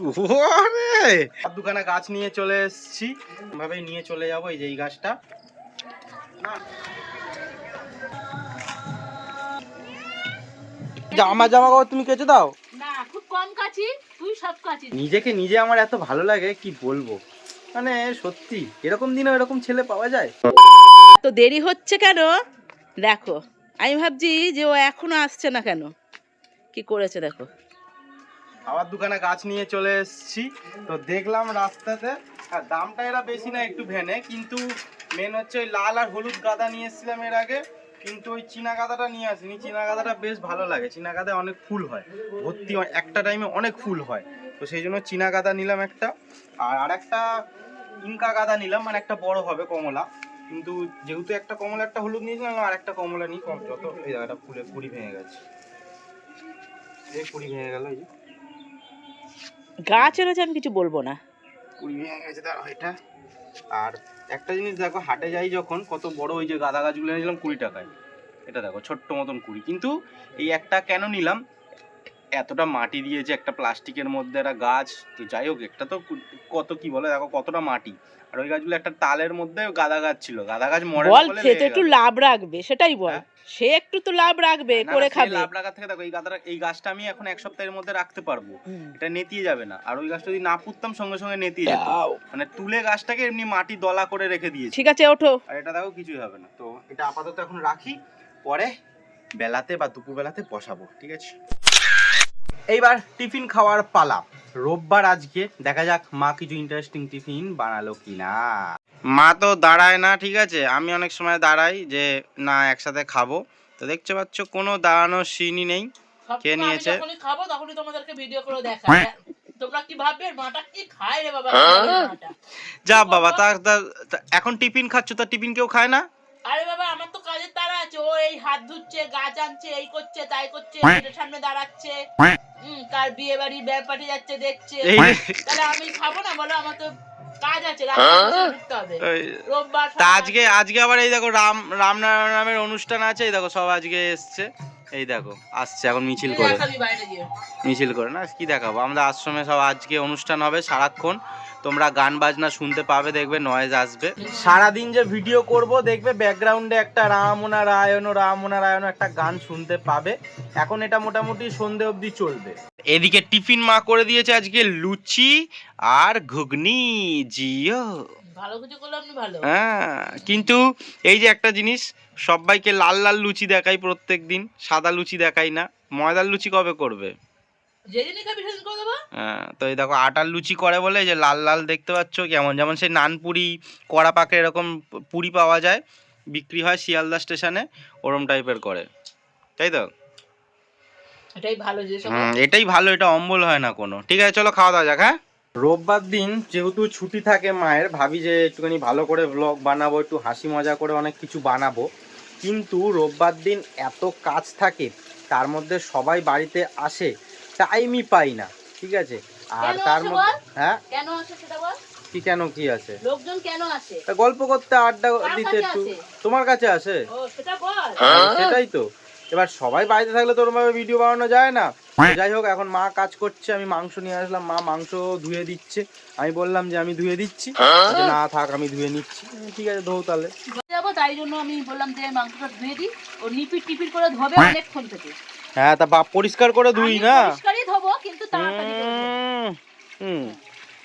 ওরে! দুখানা গাছ নিয়ে চলে এসেছি। ভাবে নিয়ে চলে যাব এই যে এই গাছটা। জামা জামা কাপড় তুমি কেচে দাও। না খুব কম কাছি তুই সব কাছি নিজেকে নিজে আমার এত ভালো লাগে কি বলব? মানে সত্যি এরকম দিনে এরকম ছেলে পাওয়া যায়? তো দেরি হচ্ছে কেন? দেখো আমি ভাবছি যে ও এখনও আসছে না কেন? কি করেছে দেখো? আবার দুখানা গাছ নিয়ে চলে এসেছি। তো দেখলাম রাস্তাতে, আর দামটা এরা বেশি না, একটু ভেনে। কিন্তু মেন হচ্ছে ওই লাল আর হলুদ গাদা নিয়ে এসেছিলাম এর আগে। কিন্তু ওই চীনা গাদাটা নিয়ে আসিনি। চীনা গাদাটা বেশ ভালো লাগে। চীনা গাদায় অনেক ফুল হয়। ভর্তি একটা টাইমে অনেক ফুল হয়। তো সেই জন্য চীনা গাদা নিলাম একটা। আর আরেকটা ইনকা গাদা নিলাম। মানে একটা বড় হবে কমলা। কিন্তু যেহেতু একটা কমলা, একটা হলুদ নিয়েছিলাম, আর একটা কমলা নিই কম যত এই জায়গাটা ফুলে কুড়ি ভেঙে গেছে। এই কুড়ি ভেঙে গেল, এই গাছ আছে আমি কিছু বলব না। এটা আর একটা জিনিস দেখো, হাটে যাই যখন, কত বড় ওই যে গাঁদা গাছগুলো এনেছিলাম কুড়ি টাকায়। এটা দেখো, ছোট্ট মতন কুড়ি। কিন্তু এই একটা কেন নিলাম? এতটা মাটি দিয়েছে একটা প্লাস্টিকের মধ্যে একটা গাছ তো যাই হোক একটা তো কত কি বলে দেখো কতটা মাটি। আর ওই গাছগুলো একটা তালের মধ্যে গাদা গাছ ছিল। গাদা গাছ মরে বল সে একটু লাভ রাখবে সেটাই বল। হ্যাঁ? সে একটু তো লাভ রাখবে করে খাবে। লাভ লাগার থেকে দেখো এই গাছটা এই গাছটা আমি এখন এক সপ্তাহের মধ্যে রাখতে পারব। এটা নেতিয়ে যাবে না। আর ওই গাছটা যদি না পুততাম সঙ্গে সঙ্গে নেতিয়ে যেত। মানে তুলে গাছটাকে এমনি মাটি দলা করে রেখে দিয়েছি। ঠিক আছে ওঠো। আর এটা দেখো কিছুই হবে না। তো এটা আপাতত এখন রাখি। পরে বেলাতে বা দুপুর বেলাতে বসাবো ঠিক আছে? এইবার টিফিন খাওয়ার পালা। রোববার আজকে দেখা যাক মা কিছু ইন্টারেস্টিং টিফিন বানালো কিনা। মা তো দাঁড়ায় না ঠিক আছে? আমি অনেক সময় দাঁড়াই যে না একসাথে খাব। তো দেখতে পাচ্ছ কোনো দাঁড়ানোর সিনই নেই। কে নিয়েছে? খাব তখনই তোমাদেরকে ভিডিও করে দেখা তোমরা কি ভাববে মাটা কি খায় রে বাবা? যা বাবা তা- এখন টিফিন খাচ্ছ তা টিফিন কেউ খায় না? আরে বাবা আমার তো কাজের তারা আছে। ও এই হাত ধুচ্ছে গাছ আনছে এই করছে তাই করছে গেটের সামনে দাঁড়াচ্ছে। হুম কার বিয়ে বাড়ি ব্যাপারে যাচ্ছে দেখছে। তাহলে আমি খাব না? বলো আমার তো কাজ আছে রোববার আজকে আজকে আবার এই দেখো রাম রামনারায়ণ নামের অনুষ্ঠান আছে এই দেখো সব আজকে এসছে। এই দেখো আসছে এখন মিছিল করে। মিছিল করে না কি দেখাবো? আমাদের আশ্রমে সব আজকে অনুষ্ঠান হবে সারাক্ষণ। তোমরা গান বাজনা শুনতে পাবে দেখবে নয়েজ আসবে। সারাদিন যে ভিডিও করব দেখবে ব্যাকগ্রাউন্ডে একটা রাম নারায়ণ রাম নারায়ণ একটা গান শুনতে পাবে। এখন এটা মোটামুটি সন্ধে অবধি চলবে। এদিকে টিফিন মা করে দিয়েছে আজকে লুচি আর ঘুগনি। জিও। ভালো কিছু করলে আপনি ভালো। হ্যাঁ কিন্তু এই যে একটা জিনিস সবাইকে লাল লাল লুচি দেখাই প্রত্যেক দিন সাদা লুচি দেখাই না। ময়দার লুচি কবে করবে? হ্যাঁ তো এই দেখো আটার লুচি করে বলে যে লাল লাল দেখতে পাচ্ছ কেমন যেমন সেই নানপুরি কড়া পাকে এরকম পুরি পাওয়া যায় বিক্রি হয় শিয়ালদা স্টেশনে ওরম টাইপের করে। তাই তো? এটাই ভালো যে এটাই ভালো এটা অম্বল হয় না কোনো। ঠিক আছে চলো খাওয়া দাওয়া যাক হ্যাঁ? রোববার দিন যেহেতু ছুটি থাকে মায়ের ভাবি যে একটুখানি ভালো করে ব্লগ বানাবো একটু হাসি মজা করে অনেক কিছু বানাবো। কিন্তু রোববার দিন এত কাজ থাকে তার মধ্যে সবাই বাড়িতে আসে টাইমই পাই না ঠিক আছে? আর তার মধ্যে হ্যাঁ? কেন আসে সেটা বল? কি কেন কি আছে? লোকজন কেন আসে? তা গল্প করতে আড্ডা দিতে একটু। তোমার কাছে আসে? ও সেটা বল। সেটাই তো। এবার সবাই বাড়িতে থাকলে তো ওরকম ভাবে ভিডিও বানানো যায় না। যাই হোক এখন মা কাজ করছে আমি মাংস নিয়ে আসলাম। মা মাংস ধুয়ে দিচ্ছে। আমি বললাম যে আমি ধুয়ে দিচ্ছি। বলছে, না থাক আমি ধুয়ে নিচ্ছি। ঠিক আছে ধো তাহলে। তাই জন্য আমি বললাম যে মাংসটা ধুয়ে দিই। ও করে ধোবে অনেকক্ষণ থেকে। হ্যাঁ তা বাপ পরিষ্কার করে ধুই না? পরিষ্কারই ধোবো কিন্তু তাড়াতাড়ি হুম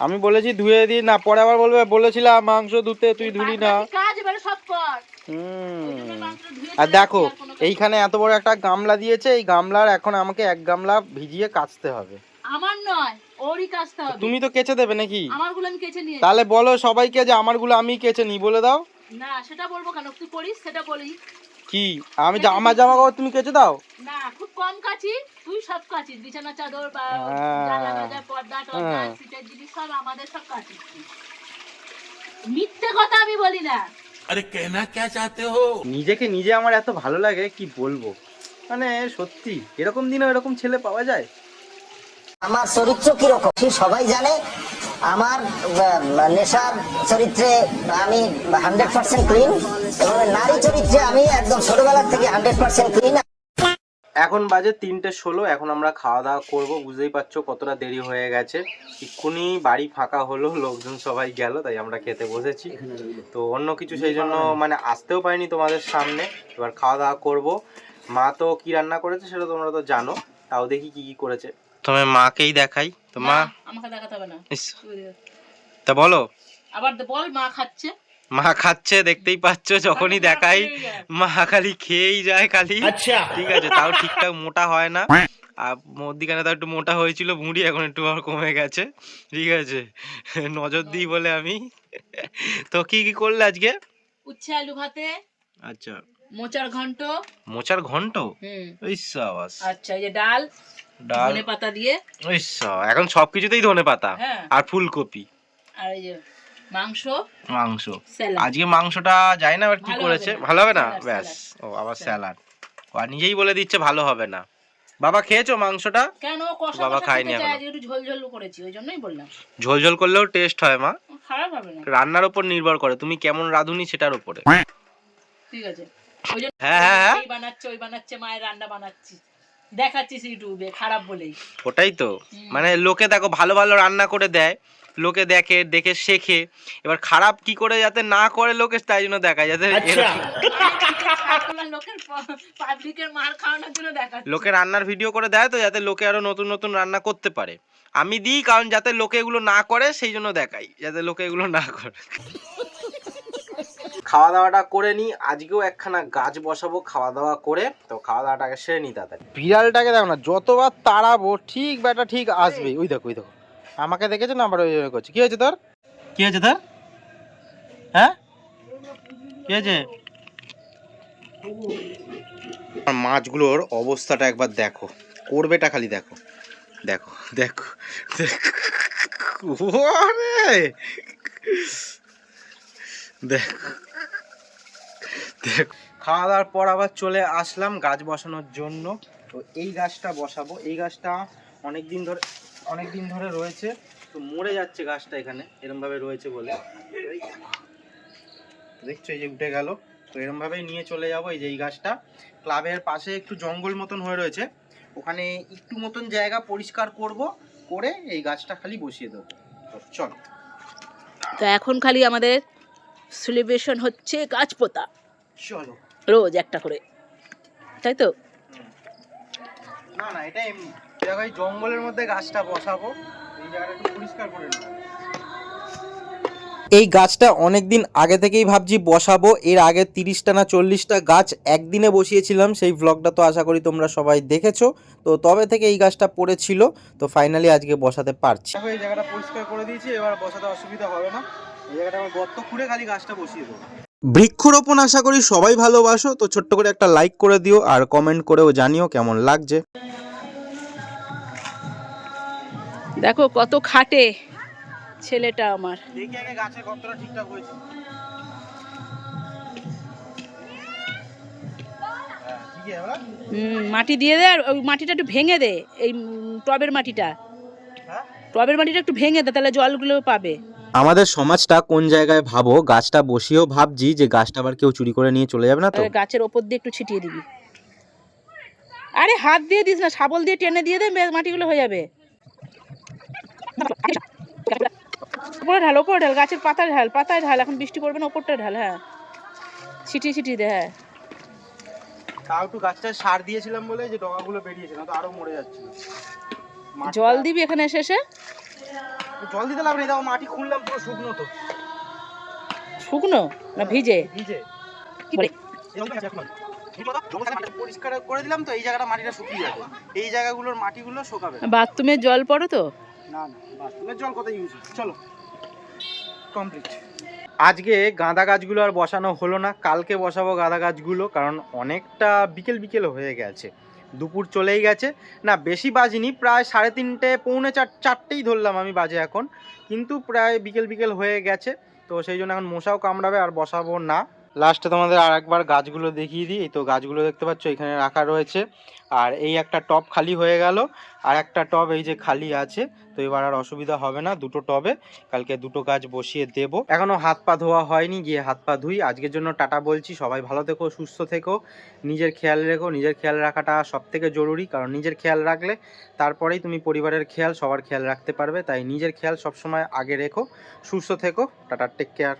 আমি বলেছি ধুয়ে দিই না পরে আবার বলবে বলেছিলাম মাংস ধুতে তুই ধুলি না। কাজ এবারে সব কর। আর দেখো এইখানে এত বড় একটা গামলা দিয়েছে এই গামলার এখন আমাকে এক গামলা ভিজিয়ে কাচতে হবে। আমার নয় ওরই কাজটা হবে। তুমি তো কেচে দেবে নাকি? আমারগুলো আমি কেচে নিয়ে তাহলে বলো সবাইকে যে আমারগুলো আমি কেচে নি বলে দাও। না সেটা বলব কেন? তুই সেটা বলি। কি? আমি জামা জামা কাপড় তুমি কেচে দাও? না খুব কম কাচি তুই সব কাচি বিছানা চাদর বা হ্যাঁ। পর্দা টর্দা হ্যাঁ। সিটের জিনিস সব আমাদের সব কাচি মিথ্যে কথা আমি বলি না। আরে কেনা কে চাতে হো? নিজেকে নিজে আমার এত ভালো লাগে কি বলব? মানে সত্যি এরকম দিনে এরকম ছেলে পাওয়া যায়? আমার চরিত্র কীরকম? সবাই জানে আমার নেশার চরিত্রে আমি হান্ড্রেড পার্সেন্ট ক্লিন এবং নারী চরিত্রে আমি একদম ছোটবেলা থেকে হান্ড্রেড পার্সেন্ট ক্লিন এখন বাজে তিনটে ষোলো, এখন আমরা খাওয়া দাওয়া করব। বুঝতেই পারছ কতটা দেরি হয়ে গেছে। এক্ষুনি বাড়ি ফাঁকা হলো, লোকজন সবাই গেল, তাই আমরা খেতে বসেছি। তো অন্য কিছু সেই জন্য মানে আসতেও পারিনি তোমাদের সামনে। এবার খাওয়া দাওয়া করব। মা তো কি রান্না করেছে সেটা তোমরা তো জানো। তাও দেখি কি কি করেছে। প্রথমে মাকেই দেখাই। তো মা আমাকে দেখাতে হবে না। তা বলো। আবার বল মা খাচ্ছে। মা খাচ্ছে দেখতেই পাচ্ছ যখনই দেখাই মা খালি খেয়েই যায় খালি। আচ্ছা। ঠিক আছে তাও ঠিকঠাক মোটা হয় না। আর মধ্যিখানে তাও একটু মোটা হয়েছিল ভুঁড়ি এখন একটু আর কমে গেছে। ঠিক আছে নজর দিই বলে আমি। তো কি কি করলে আজকে? উচ্ছে আলু ভাতে। আচ্ছা। মোচার ঘন্ট। মোচার ঘন্ট? হুম। ইস আচ্ছা এই যে ডাল। ডাল। ধনে পাতা দিয়ে। এখন সবকিছুতেই ধনে পাতা হ্যাঁ। আর ফুলকপি। আর এই যে মাংস মাংস। আজকে মাংসটা যায় না কি করেছে? ভালো হবে না? ব্যাস। ও আবার স্যালাড। আর নিজেই বলে দিচ্ছে ভালো হবে না। বাবা খেয়েছো মাংসটা? কেন? কষা বাবা খায়নি আজকে একটু ঝোল ঝোল করেছি ওই জন্যই বললাম। ঝোল ঝোল করলেও টেস্ট হয় মা। খারাপ হবে না। রান্নার উপর নির্ভর করে তুমি কেমন রাঁধুনি সেটার উপরে। ঠিক আছে। হ্যাঁ, হ্যাঁ, হ্যাঁ। বানাচ্ছে ওই বানাচ্ছে মায়ের রান্না বানাচ্ছি। দেখাচ্ছিস ইউটিউবে খারাপ বলেই। ওটাই তো। মানে লোকে দেখো ভালো ভালো রান্না করে দেয় লোকে দেখে দেখে শেখে। এবার খারাপ কি করে যাতে না করে লোকে তাই জন্য দেখায়। যাতে দেখাচ্ছি। লোকে রান্নার ভিডিও করে দেয় তো যাতে লোকে আরও নতুন নতুন রান্না করতে পারে। আমি দিই কারণ যাতে লোকে এগুলো না করে সেই জন্য দেখাই যাতে লোকে এগুলো না করে। খাওয়া দাওয়াটা করে নিই। আজকেও একখানা গাছ বসাবো খাওয়া দাওয়া করে। তো খাওয়া দাওয়াটাকে সেরে নিই তাড়াতাড়ি। বিড়ালটাকে দেখো না যতবার তাড়াবো ঠিক ব্যাটা ঠিক আসবে ওই দেখো ওই দেখো। আমাকে দেখেছে না? আবার ওই করছে। কি হয়েছে তোর? কি হয়েছে তোর? হ্যাঁ? কি হয়েছে? আর মাছগুলোর অবস্থাটা একবার দেখো। করবেটা খালি দেখো। দেখো দেখো দেখো। দেখো দেখো। খাওয়া দাওয়ার পর আবার চলে আসলাম গাছ বসানোর জন্য। তো এই গাছটা বসাবো। এই গাছটা অনেক দিন ধরে অনেক দিন ধরে রয়েছে। তো মরে যাচ্ছে গাছটা এখানে এরম ভাবে রয়েছে বলে। দেখছ, এই যে উঠে গেল। তো এরম ভাবেই নিয়ে চলে যাব এই যে এই গাছটা। ক্লাবের পাশে একটু জঙ্গল মতন হয়ে রয়েছে। ওখানে একটু মতন জায়গা পরিষ্কার করব, করে এই গাছটা খালি বসিয়ে দেবো। চলো। তো এখন খালি আমাদের সেলিব্রেশন হচ্ছে গাছ পোতা চলো। রোজ একটা করে। তাই তো? না না এটা এমনি। দেখো এই জঙ্গলের মধ্যে গাছটা বসাবো। এই জায়গাটা একটু পরিষ্কার করে নেব। এই গাছটা অনেক দিন আগে থেকেই ভাবছি বসাবো। এর আগে তিরিশটা না চল্লিশটা গাছ একদিনে বসিয়েছিলাম। সেই ভ্লগটা তো আশা করি তোমরা সবাই দেখেছ। তো তবে থেকে এই গাছটা পড়েছিল। তো ফাইনালি আজকে বসাতে পারছি। এই জায়গাটা পরিষ্কার করে দিয়েছি। এবার বসাতে অসুবিধা হবে না। এই জায়গাটা আমার গর্ত খুঁড়ে খালি গাছটা বসিয়ে দেবো। বৃক্ষরোপণ আশা করি সবাই ভালোবাসো তো ছোট্ট করে একটা লাইক করে দিও আর কমেন্ট করেও জানিও কেমন লাগছে। দেখো কত খাটে ছেলেটা আমার। হ্যাঁ, মাটি দিয়ে দে আর ওই মাটিটা একটু ভেঙে দে এই টবের মাটিটা। হ্যাঁ? টবের মাটিটা একটু ভেঙে দে তাহলে জলগুলো পাবে। আমাদের সমাজটা কোন জায়গায় ভাবো গাছটা বসিয়েও ভাবছি যে গাছটা আবার কেউ চুরি করে নিয়ে চলে যাবে না তো? তাহলে গাছের ওপর দিয়ে একটু ছিটিয়ে দিবি। আরে হাত দিয়ে দিস না শাবল দিয়ে টেনে দিয়ে দে মাটিগুলো হয়ে যাবে। উপরে ঢাল ওপরে ঢাল গাছের পাতায় ঢাল পাতায় ঢাল এখন বৃষ্টি পড়বে না ওপরটা ঢাল হ্যাঁ। ছিটিয়ে ছিটিয়ে দে হ্যাঁ। তাও একটু গাছটা সার দিয়েছিলাম বলে যে ডগাগুলো বেরিয়েছে না তো আরও মরে যাচ্ছিল মাটিটা- জল দিবি এখানে এসে এসে? জল দিতে লাভ নেই দাও মাটি খুললাম পুরো শুকনো তো। শুকনো? না ভিজে? ভিজে। পরিষ্কার করে দিলাম তো এই জায়গাটা মাটিটা শুকিয়ে যাবে। এই জায়গাগুলোর মাটিগুলো শোকাবে। না। বাথরুমের জল পড়ো তো? না না বাথরুমের জল কত ইউজ চলো কমপ্লিট আজকে গাঁদা গাছগুলো আর বসানো হলো না কালকে বসাবো গাঁদা গাছগুলো কারণ অনেকটা বিকেল বিকেল হয়ে গেছে। দুপুর চলেই গেছে। না, বেশি বাজিনি, প্রায় সাড়ে তিনটে, পৌনে চার, চারটেই ধরলাম আমি বাজে এখন। কিন্তু প্রায় বিকেল বিকেল হয়ে গেছে, তো সেই জন্য এখন মশাও কামড়াবে আর বসাবো না। লাস্টে তোমাদের আর একবার গাছগুলো দেখিয়ে দিই। তো গাছগুলো দেখতে পাচ্ছ, এখানে রাখা রয়েছে। আর এই একটা টব খালি হয়ে গেল। আর একটা টব এই যে খালি আছে, তো এবার আর অসুবিধা হবে না দুটো টবে। কালকে দুটো গাছ বসিয়ে দেব। এখনও হাত পা ধোয়া হয়নি, গিয়ে হাত পা ধুই। আজকের জন্য টাটা বলছি। সবাই ভালো থেকো, সুস্থ থেকো। নিজের খেয়াল রেখো। নিজের খেয়াল রাখাটা সব থেকে জরুরি। কারণ নিজের খেয়াল রাখলে তারপরেই তুমি পরিবারের খেয়াল, সবার খেয়াল রাখতে পারবে। তাই নিজের খেয়াল সবসময় আগে রেখো। সুস্থ থেকো। Tata take care